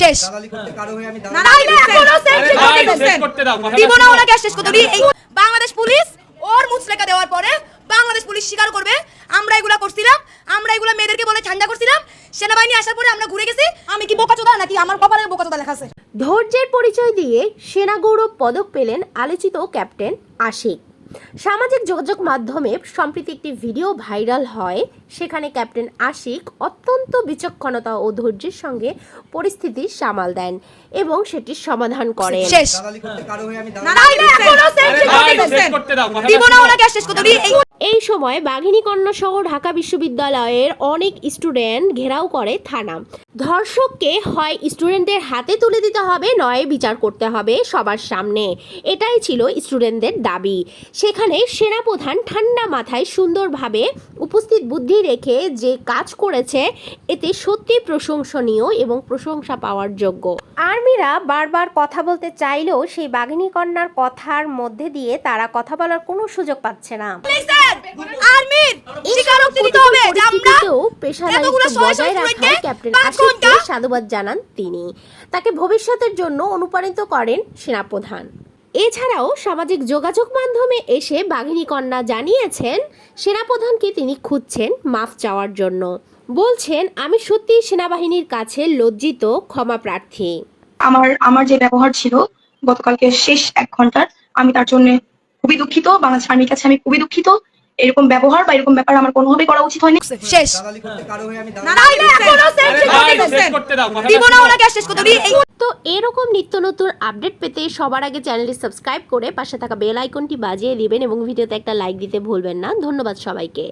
শেষ। দালালি করতে কারও আমি না, এখনও same শিক্ষা ভাই, দিতেছেন। শেষ করতে দাও, দিব না ওনাকে শেষ করতে। এই বাংলাদেশ পুলিশ ওর মুচলেকা দেওয়ার পরে বাংলাদেশ পুলিশ স্বীকার করবে। আমরা এগুলা করছিলাম আমরা এগুলা মেয়েদেরকে বলে ঠান্ডা করছিলাম। সেনাবাহিনী আসার পরে আমরা ঘুরে গেছি। আমি কি বোকাচোদা নাকি? আমার কপালে বোকাচোদা লেখা আছে। ধৈর্যের পরিচয় দিয়ে সেনা গৌরব পদক পেলেন আলোচিত ক্যাপ্টেন আশিক। সামাজিক যোগাযোগ মাধ্যমে সম্প্রতি একটি ভিডিও ভাইরাল হয়। সেখানে ক্যাপ্টেন আশিক অত্যন্ত বিচক্ষণতা ও ধৈর্যের সঙ্গে পরিস্থিতি সামাল দেন এবং সেটির সমাধান করেন। দিব না ওনাকে শেষ করতে এই সময় বাঘিনী কন্যা সহ ঢাকা বিশ্ববিদ্যালয়ের অনেক স্টুডেন্ট ঘেরাও করে থানা। ধর্ষককে হয় স্টুডেন্টদের হাতে তুলে দিতে হবে নয় বিচার করতে হবে সবার সামনে। এটাই ছিল স্টুডেন্টদের দাবি। সেখানে সেনাপ্রধান ঠান্ডা মাথায় সুন্দরভাবে উপস্থিত বুদ্ধি রেখে যে কাজ করেছে এতে সত্যি প্রশংসনীয় এবং প্রশংসা পাওয়ার যোগ্য। আর্মিরা বারবার কথা বলতে চাইলেও সেই বাঘিনী কন্যার কথার মধ্যে দিয়ে তারা কথা বলার কোনো সুযোগ পাচ্ছে না। সাধুবাদ জানান তিনি। তাকে ভবিষ্যতের জন্য অনুপ্রাণিত করেন সেনাপ্রধান। এছাড়াও সামাজিক যোগাযোগ মাধ্যমে এসে বাঘিনী কন্যা জানিয়েছেন, সেনাপ্রধানকে তিনি খুঁজছেন মাফ চাওয়ার জন্য। বলছেন, আমি সত্যি সেনাবাহিনীর কাছে লজ্জিত, ক্ষমা প্রার্থী। আমার আমার যে ব্যবহার ছিল গতকালকে শেষ এক ঘণ্টার, আমি তার জন্য খুবই দুঃখিত। বাংলাদেশ আর্মির কাছে আমি খুবই দুঃখিত। এরকম ব্যবহার বা এরকম ব্যাপার আমার কোনোভাবেই করা উচিত হয়নি। শেষ। তো এরকম নিত্য নতুন আপডেট পেতে সবার আগে চ্যানেলটি সাবস্ক্রাইব করে পাশে থাকা বেল আইকনটি বাজিয়ে দিবেন এবং ভিডিওতে একটা লাইক দিতে ভুলবেন না। ধন্যবাদ সবাইকে।